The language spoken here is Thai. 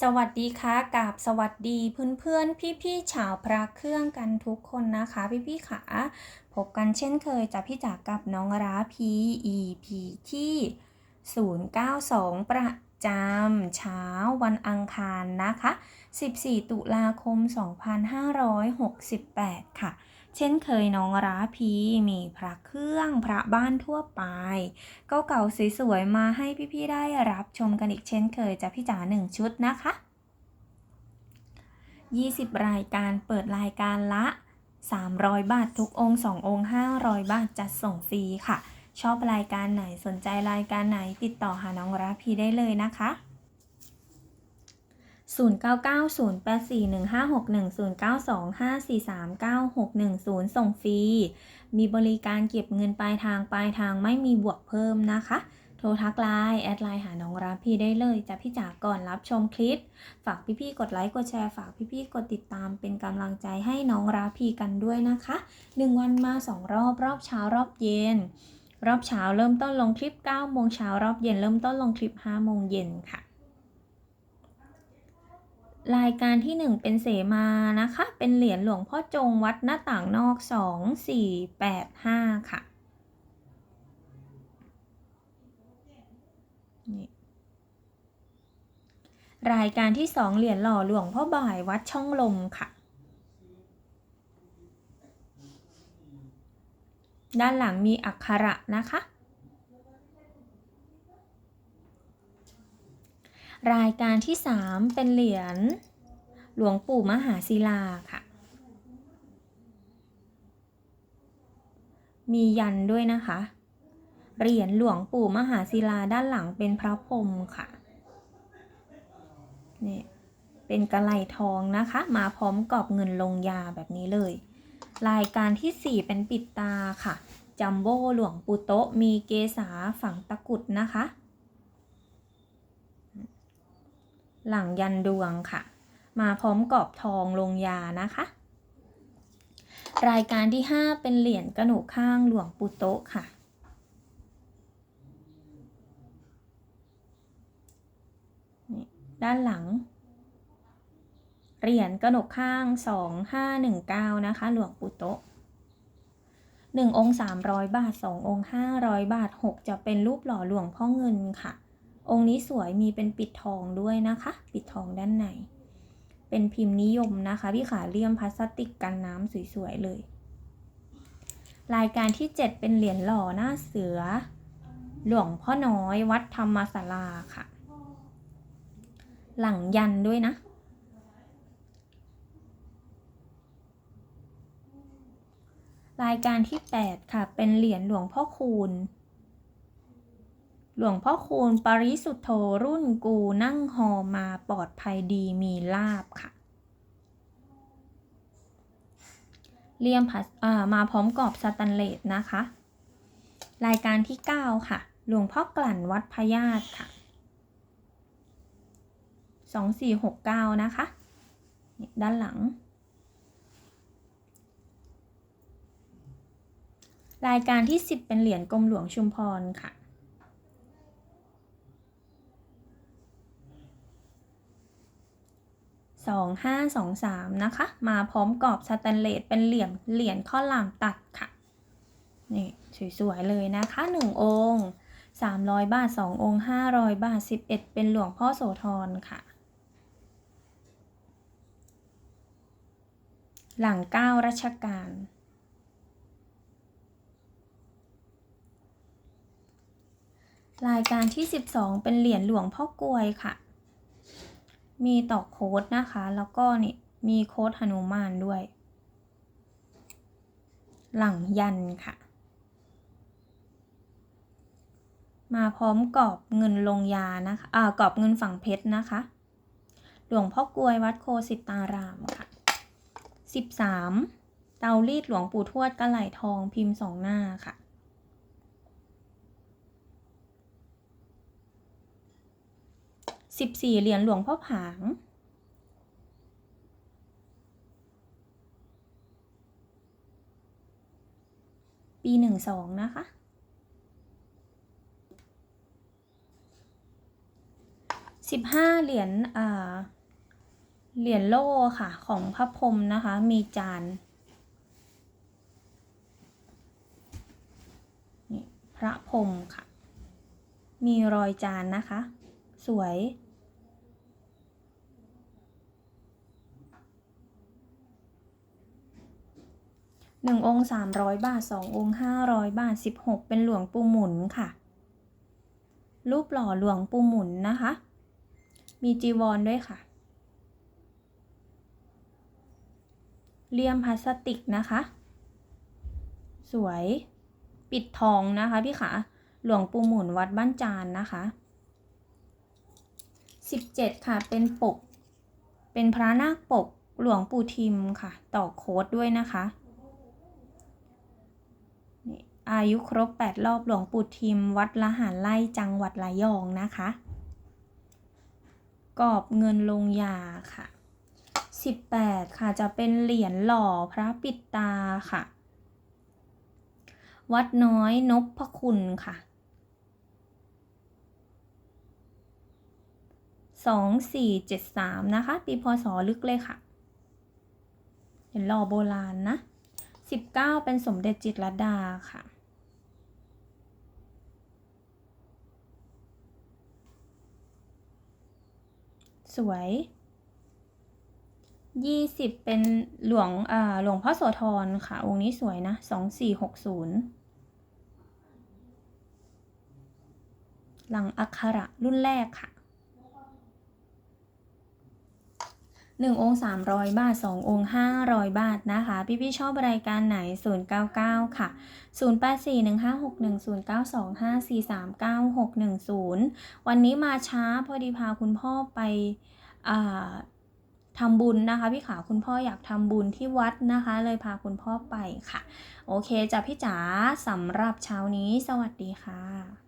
สวัสดีค่ะกับสวัสดีเพื่อนๆพี่ๆชาวพระเครื่องกันทุกคนนะคะพี่ๆขาพบกันเช่นเคยจากพี่จ๋ากับน้องราพี EP ที่ 092 ประจำเช้าวันอังคารนะคะ 14 ตุลาคม 2568 ค่ะ เช่นเคยน้องราพีมีพระเครื่องพระบ้านทั่วไปก็เก่าๆสวยๆมาให้พี่ๆได้รับชมกันอีกเช่นเคยจากพี่จ๋าหนึ่งชุดนะคะ 20 รายการเปิดรายการละ 300 บาททุกองค์2องค์ 500 บาทจัดส่งฟรีค่ะ ชอบรายการไหนสนใจรายการไหนติดต่อหาน้องราพีได้เลยนะคะ 0990841561 0925439610 ส่งฟรี มีบริการเก็บเงินปลายทางปลายทางไม่มีบวกเพิ่มนะคะ โทรทักไลน์แอดไลน์หาน้องราพีได้เลยจะพี่จาก่อนรับชมคลิป ฝากพี่ๆกดไลค์กดแชร์ฝากพี่ๆกดติดตามเป็นกำลังใจให้น้องราพีกันด้วยนะคะ 1 วันมา2รอบรอบเช้ารอบเย็น รอบเช้าเริ่มต้นลงคลิป9โมงเช้ารอบเย็นเริ่มต้นลงคลิป5โมงเย็นค่ะ รายการที่ 1 เป็นเสมานะคะ เป็นเหรียญหลวงพ่อจงวัดหน้าต่างนอก 2 4 8 5 ค่ะนี่รายการที่ 2 เหรียญหล่อหลวงพ่อบ่ายวัดช่องลมค่ะ ด้านหลังมีอักขระนะคะ รายการที่ 3 เป็นเหรียญหลวงปู่มหาศิลาค่ะ มียันด้วยนะคะ เหรียญหลวงปู่มหาศิลาด้านหลังเป็นพระพรหมค่ะนี่เป็นกระไหลทองนะคะ มาพร้อมกรอบเงินลงยาแบบนี้เลย รายการที่ 4 เป็นปิดตาค่ะ จัมโบ้หลวงปู่โตมีเกษาฝังตะกุดนะคะ หลังยันดวงค่ะ มาพร้อมกรอบทองลงยานะคะ รายการที่ 5 เป็นเหรียญกระหนกข้างหลวงปู่โตะค่ะ ด้านหลัง เหรียญกระหนกข้าง 2519 นะคะ หลวงปู่โตะ1องค์300 บาท 2 องค์ 500 บาท 6 จะเป็นรูปหล่อหลวงพ่อเงินค่ะ องค์นี้สวยมีเป็นปิดทองด้วยนะคะ ปิดทองด้านใน เป็นพิมพ์นิยมนะคะ พี่ขาเลี่ยมพลาสติกกันน้ำสวยๆเลย รายการที่ 7 เป็นเหรียญหล่อหน้าเสือ หลวงพ่อน้อยวัดธรรมศาลาค่ะ หลังยันด้วยนะรายการที่ 8 ค่ะ เป็นเหรียญหลวงพ่อคูณ หลวงพ่อคูณปริสุทธโธรุ่นกูนั่งฮอมาปลอดภัยดีมีลาบค่ะเลี่ยมพัสมาพร้อมกรอบสแตนเลสนะคะ รายการที่ 9 ค่ะ หลวงพ่อกลั่นวัดพญาตค่ะ 2469 นะคะ ด้านหลัง รายการที่ 10 เป็นเหรียญกรมหลวงชุมพรค่ะ สองห้าสองสามนะคะ มาพร้อมกรอบสแตนเลสเป็นเหลี่ยมเหรียญข้อหลามตัดค่ะ นี่สวยๆเลยนะคะหนึ่งองค์สามร้อยบาทสององค์ห้าร้อยบาทสิบเอ็ดเป็นหลวงพ่อโสธรค่ะ หลังเก้ารัชกาลรายการที่ 12 เป็นเหรียญหลวงพ่อกลวยค่ะ มีตอกโค้ดนะคะ แล้วก็นี่มีโค้ดหนุมานด้วย หลังยันค่ะ มาพร้อมกรอบเงินลงยานะคะอ่ากรอบเงินฝั่งเพชรนะคะ หลวงพ่อกลวยวัดโคสิตารามค่ะ 13 เตารีดหลวงปู่ทวดกระไหลทองพิมพ์สองหน้าค่ะ สิบสี่เหรียญหลวงพ่อผาง ปีหนึ่งสองนะคะ สิบห้าเหรียญอ่าเหรียญโล่ค่ะของพระพรมนะคะ มีจานนี่พระพรมค่ะ มีรอยจานนะคะ สวย หนึ่งองค์สามร้อยบาทสององค์ห้าร้อยบาทสิบหกเป็นหลวงปู่หมุนค่ะ รูปหล่อหลวงปู่หมุนนะคะ มีจีวรด้วยค่ะเลี่ยมพลาสติกนะคะ สวยปิดทองนะคะพี่ขาหลวงปู่หมุนวัดบ้านจานนะคะสิบเจ็ดค่ะ เป็นปก เป็นพระนาคปกหลวงปู่ทิมค่ะ ต่อโค้ดด้วยนะคะ อายุครบ 8 รอบหลวงปู่ทิม วัดละหารไล่จังหวัดระยองนะคะ กอบเงินลงยาค่ะ 18 ค่ะจะเป็นเหรียญหล่อพระปิดตาค่ะ วัดน้อยนพพคุณค่ะสองสี่เจ็ดสามนะคะ ปีพศลึกเลยค่ะเหรียญหล่อโบราณนะสิบเก้าเป็นสมเด็จจิตรลดาค่ะ สวยยี่สิบเป็นหลวงอ่าหลวงพ่อโสธรค่ะ องค์นี้สวยนะสองสี่หกศูนย์หลังอักขระรุ่นแรกค่ะ หนึ่งองค์สามร้อยบาทสององค์ห้าร้อยบาทนะคะพี่พี่ๆชอบรายการไหนศูนย์เก้าเก้าค่ะศูนย์แปดสี่หนึ่งห้าหกหนึ่งศูนย์เก้าสองห้าสี่สามเก้าหกหนึ่งศูนย์วันนี้มาช้าพอดีพาคุณพ่อไปอทำบุญนะคะพี่ขาคุณพ่ออยากทำบุญที่วัดนะคะ เลยพาคุณพ่อไปค่ะ โอเคจ้ะพี่จ๋าสำหรับเช้านี้สวัสดีค่ะ